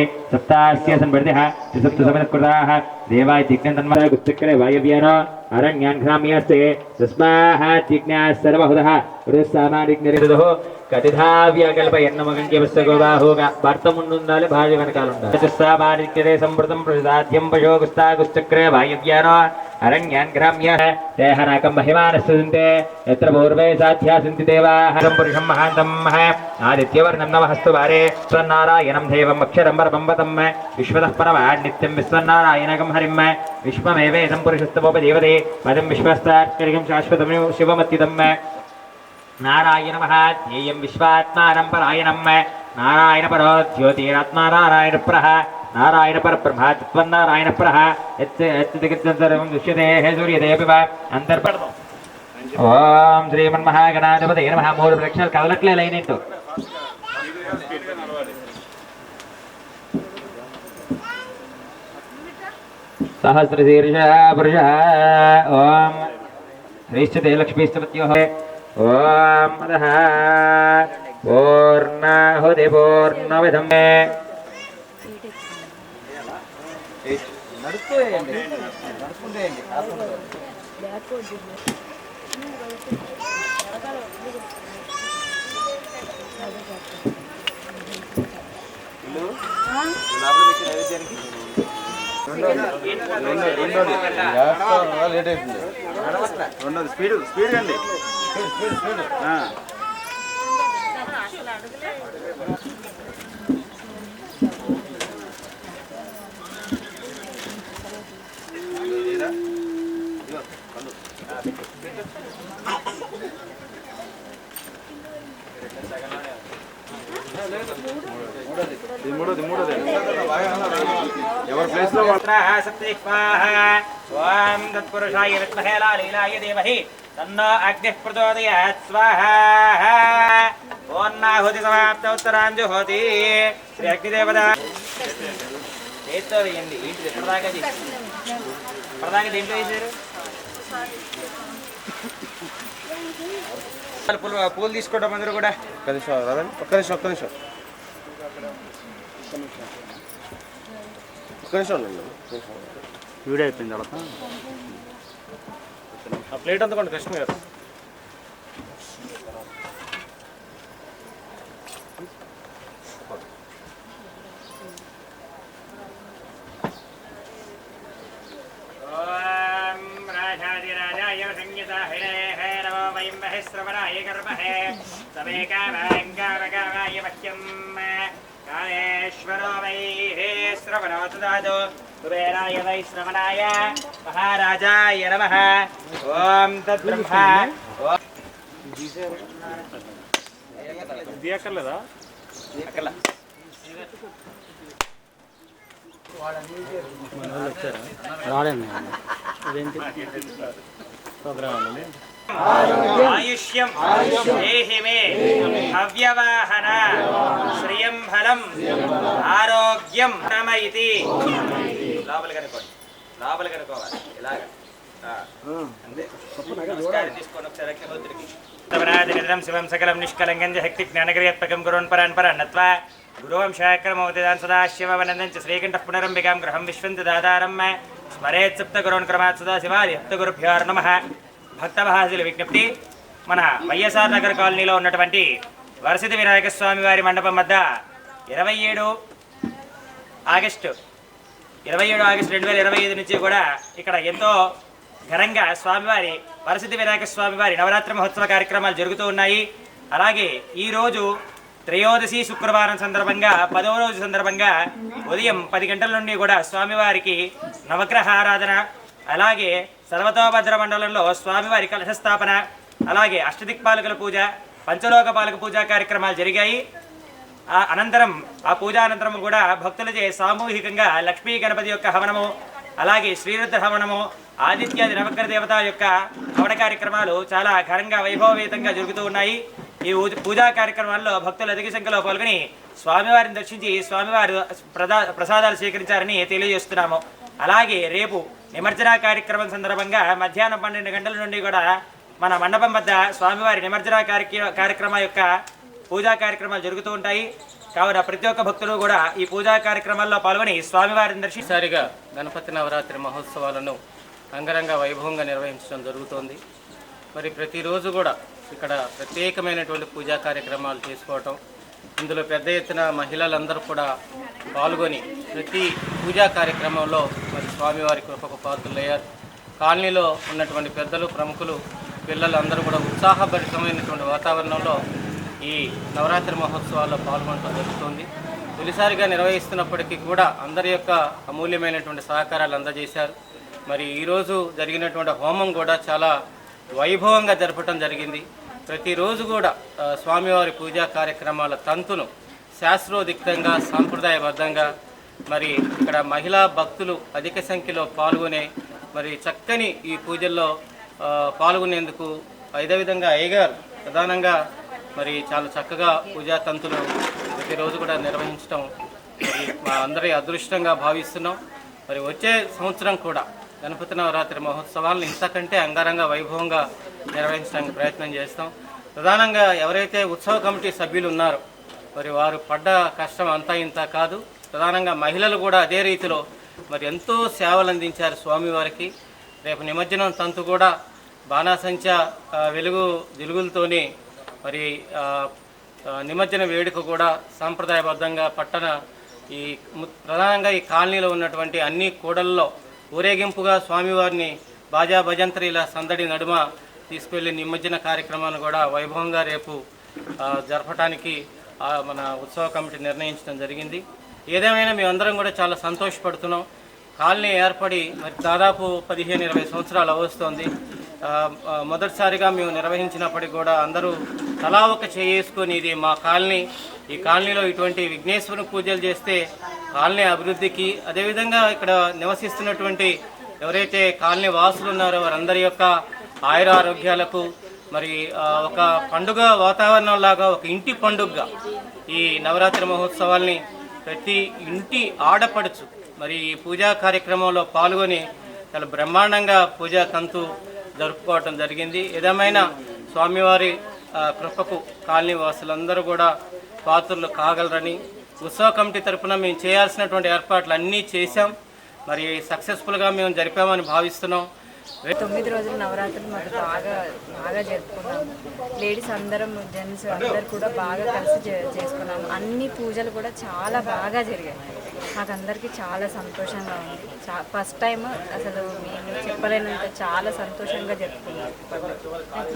सप्तास्य संवर्धिः त्रिसप्तसमनकृताः देवाय जिज्ञन्तन्मः गुप्तकरे वायव्यानो अरण्यान् घ्राम्यस्ते तस्माः जिज्ञाः सर्वहुदः ఋసామానిజ్ఞరిదుః కటిధావ్యకల్పయన్నమగంక్యవస్తగోబాహోగ భర్త ముందుండాలి భార్య వెనకాల ఉండాలి చతుస్సామానిజ్ఞరే సంవృతం ప్రసాద్యం పశో గుస్తాగుశ్చక్రే వాయవ్యానో అరణ్యాన్ గ్రామ్య దేహనాకం మహిమానస్సుంతే ఎత్ర పూర్వే సాధ్యా సంతి దేవాః పురుషం మహాంతం ఆదిత్యవర్ణం నమస్తు వారే స్వన్నారాయణం దేవం అక్షరం పరమం విశ్వతః పరమాడ్ నిత్యం విశ్వన్నారాయణకం హరిం విశ్వమేవేదం పురుషస్తమోపదేవతే పదం విశ్వస్తాత్కరికం శాశ్వతం శివమత్యుదం నారాయణ మహాధ్యేయం విశ్వాత్మానం పరాయణం నారాయణ పరో జ్యోతిరాత్మా నారాయణ ప్రహ నారాయణ పర బ్రహ్మత్వం నారాయణ ప్రహ సర్వం దృశ్యతే హే సూర్యదేవి అంతర్పడతాం ఓం శ్రీమన్మహాగణాధిపతి నమ మూడు లక్షలు కదలట్లే లైనట్టు సహస్రశీర్ష పురుష ఓం శ్రీశ్చతే లక్ష్మీస్తపత్యో ఓం అదః పూర్ణాహుతి పూర్ణవిధం లేట్ అవుతుంది రెండోది స్పీడ్ స్పీడ్ అండి. Speed speed. స్పీడ్ ఇది తత్పురుషాయ విద్మహే లాలీలాయ తన్నో అగ్నిః ప్రచోదయాత్ సమాప్త ఉత్తరాంజుహోతి శ్రీ అగ్నిదేవత చేత్తో వేయండి ఏంటిది ఎప్పటిదాకా చేసి దేంట్లో పూలు తీసుకోవడం అందరూ కూడా ఒక్క నిమిషం ఒక్క నిమిషం ఒక్క నిమిషం ఒక్క నిమిషం ఉండండి ఒక్క నిమిషం. వీడియో అయిపోయిన తర్వాత. ఆ ప్లేట్ అందుకోండి కృష్ణ గారు. ఓం రాజాదిరాజాయ సంగీతాహిణేః నమో శ్రవణో సుదాదు కుబేరాయ వై శ్రవణాయ మహారాజాయ నమః ఓం తద్బ్రహ్మ ఓం తీయక్కర్లేదా అక్కల రాలేను ఇదేంటి ప్రోగ్రామ్ అండి ఆయుష్యం దేహి మే హవ్యవాహన బలం ఆరోగ్యం నమ ఇది లోపల కనుకోండి లోపల కనుకోవాలి ఇలాగ. ఆ, అంతే. నమస్కారం తీసుకోండి ఒకసారి అగ్నిహోత్రికి తమనాదినిదం శివం సకలం నిష్కలంగం శక్తి జ్ఞానక్రియాత్మకం గురున్ పరాన్ పరాన్ నత్వా. గురువంశాక్రమోదిదాన్ సదాశివవనందం చ శ్రీకంఠ పునరంబికాం గృహం విశ్వంతి దాదారం స్మరేత్ సప్త గురోన్ క్రమాత్ సదా భక్తభాసుల విజ్ఞప్తి. మన వైఎస్ఆర్ నగర్ కాలనీలో ఉన్నటువంటి వరసిద్ధి వినాయక స్వామి వారి మండపం వద్ద ఇరవై ఏడు ఆగస్టు. ఇరవై ఏడు ఆగస్టు రెండు వేల ఇరవై ఐదు నుంచి కూడా ఇక్కడ ఎంతో ఘనంగా స్వామివారి వరసిద్ధి వినాయక స్వామివారి నవరాత్రి మహోత్సవ కార్యక్రమాలు జరుగుతూ ఉన్నాయి. అలాగే ఈ రోజు త్రయోదశి శుక్రవారం సందర్భంగా పదవ రోజు సందర్భంగా ఉదయం పది గంటల నుండి కూడా స్వామివారికి నవగ్రహ ఆరాధన అలాగే సర్వతోభద్ర మండలంలో స్వామివారి కలశ స్థాపన అలాగే అష్టదిక్పాలకుల పూజ పంచలోక పాలక పూజా కార్యక్రమాలు జరిగాయి. అనంతరం ఆ పూజానంతరం కూడా భక్తులచే సామూహికంగా లక్ష్మీ గణపతి యొక్క హవనము అలాగే శ్రీరుద్ర హవనము ఆదిత్యాది నవగ్ర దేవత యొక్క హవన కార్యక్రమాలు చాలా ఘనంగా వైభవవేతంగా జరుగుతూ ఉన్నాయి. ఈ పూజా కార్యక్రమాల్లో భక్తులు అధిక సంఖ్యలో పాల్గొని స్వామివారిని దర్శించి స్వామివారి ప్రదా ప్రసాదాలు స్వీకరించారని తెలియజేస్తున్నాము. అలాగే రేపు నిమజ్జన కార్యక్రమం సందర్భంగా మధ్యాహ్నం పన్నెండు గంటల నుండి కూడా మన మండపం వద్ద స్వామివారి నిమజ్జన కార్యక్రమ కార్యక్రమం యొక్క పూజా కార్యక్రమాలు జరుగుతూ ఉంటాయి. కావున ప్రతి ఒక్క భక్తులు కూడా ఈ పూజా కార్యక్రమాల్లో పాల్గొని స్వామివారిని దర్శించి గణపతి నవరాత్రి మహోత్సవాలను అంగరంగ వైభవంగా నిర్వహించడం జరుగుతోంది. మరి ప్రతిరోజు కూడా ఇక్కడ ప్రత్యేకమైనటువంటి పూజా కార్యక్రమాలు చేసుకోవటం ఇందులో పెద్ద ఎత్తున మహిళలందరూ కూడా పాల్గొని ప్రతి పూజా కార్యక్రమంలో మరి స్వామివారి కృపకు పాత్రలయ్యారు. కాలనీలో ఉన్నటువంటి పెద్దలు ప్రముఖులు పిల్లలు అందరూ కూడా ఉత్సాహభరితమైనటువంటి వాతావరణంలో ఈ నవరాత్రి మహోత్సవాల్లో పాల్గొనడం జరుగుతుంది. తొలిసారిగా నిర్వహిస్తున్నప్పటికీ కూడా అందరి యొక్క అమూల్యమైనటువంటి సహకారాలు అందజేశారు. మరి ఈరోజు జరిగినటువంటి హోమం కూడా చాలా వైభవంగా జరపడం జరిగింది. ప్రతిరోజు కూడా స్వామివారి పూజా కార్యక్రమాల తంతును శాస్త్రోదిక్తంగా సాంప్రదాయబద్ధంగా మరి ఇక్కడ మహిళా భక్తులు అధిక సంఖ్యలో పాల్గొనే మరి చక్కని ఈ పూజల్లో పాల్గొనేందుకు అదేవిధంగా అయ్యగారు ప్రధానంగా మరి చాలా చక్కగా పూజా తంతులు ప్రతిరోజు కూడా నిర్వహించడం మరి మా అందరి అదృష్టంగా భావిస్తున్నాం. మరి వచ్చే సంవత్సరం కూడా గణపతి నవరాత్రి మహోత్సవాలను ఇంతకంటే అంగరంగ వైభవంగా నిర్వహించడానికి ప్రయత్నం చేస్తాం. ప్రధానంగా ఎవరైతే ఉత్సవ కమిటీ సభ్యులు ఉన్నారో మరి వారు పడ్డ కష్టం అంతా ఇంత కాదు. ప్రధానంగా మహిళలు కూడా అదే రీతిలో మరి ఎంతో సేవలు అందించారు స్వామివారికి. రేపు నిమజ్జనం తంతు కూడా బాణాసంచ వెలుగు దిలుగులతోనే మరి నిమజ్జన వేడుక కూడా సాంప్రదాయబద్ధంగా పట్టణ ఈ ప్రధానంగా ఈ కాలనీలో ఉన్నటువంటి అన్ని కూడల్లో ఊరేగింపుగా స్వామివారిని బాజా భజంత్రీల సందడి నడుమ తీసుకెళ్ళి నిమజ్జన కార్యక్రమాన్ని కూడా వైభవంగా రేపు జరపటానికి మన ఉత్సవ కమిటీ నిర్ణయించడం జరిగింది. ఏదేమైనా మేమందరం కూడా చాలా సంతోషపడుతున్నాం. కాలనీ ఏర్పడి మరి దాదాపు పదిహేను ఇరవై సంవత్సరాలు అవస్తోంది. మొదటిసారిగా మేము నిర్వహించినప్పటికి కూడా అందరూ తలా ఒక చేసుకొని ఇది మా కాలనీ ఈ కాలనీలో ఇటువంటి విఘ్నేశ్వరుని పూజలు చేస్తే కాలనీ అభివృద్ధికి అదేవిధంగా ఇక్కడ నివసిస్తున్నటువంటి ఎవరైతే కాలనీ వాసులు ఉన్నారో వారందరి యొక్క ఆయుర ఆరోగ్యాలకు మరి ఒక పండుగ వాతావరణం లాగా ఒక ఇంటి పండుగగా ఈ నవరాత్రి మహోత్సవాల్ని ప్రతి ఇంటి ఆడపడుచు మరి ఈ పూజా కార్యక్రమంలో పాల్గొని చాలా బ్రహ్మాండంగా పూజా తంతు జరుపుకోవటం జరిగింది. ఏదేమైనా స్వామివారి కృపకు కాలనీ వాసులందరూ కూడా పాత్రలు కాగలరని ఉత్సవ కమిటీ తరపున మేము చేయాల్సినటువంటి ఏర్పాట్లు అన్నీ చేశాం. మరి సక్సెస్ఫుల్గా మేము జరిపామని భావిస్తున్నాం. తొమ్మిది రోజులు నవరాత్రులు మాకు బాగా బాగా జరుపుకున్నాము లేడీస్ అందరం జెంట్స్ అందరు కూడా బాగా కలిసి చే- చేసుకున్నాము అన్ని పూజలు కూడా చాలా బాగా జరిగాయి. మాకు అందరికీ చాలా సంతోషంగా ఉంది. చా ఫస్ట్ టైం అసలు మేము చెప్పలేనంత చాలా సంతోషంగా జరుపుకున్నాం. ప్రతి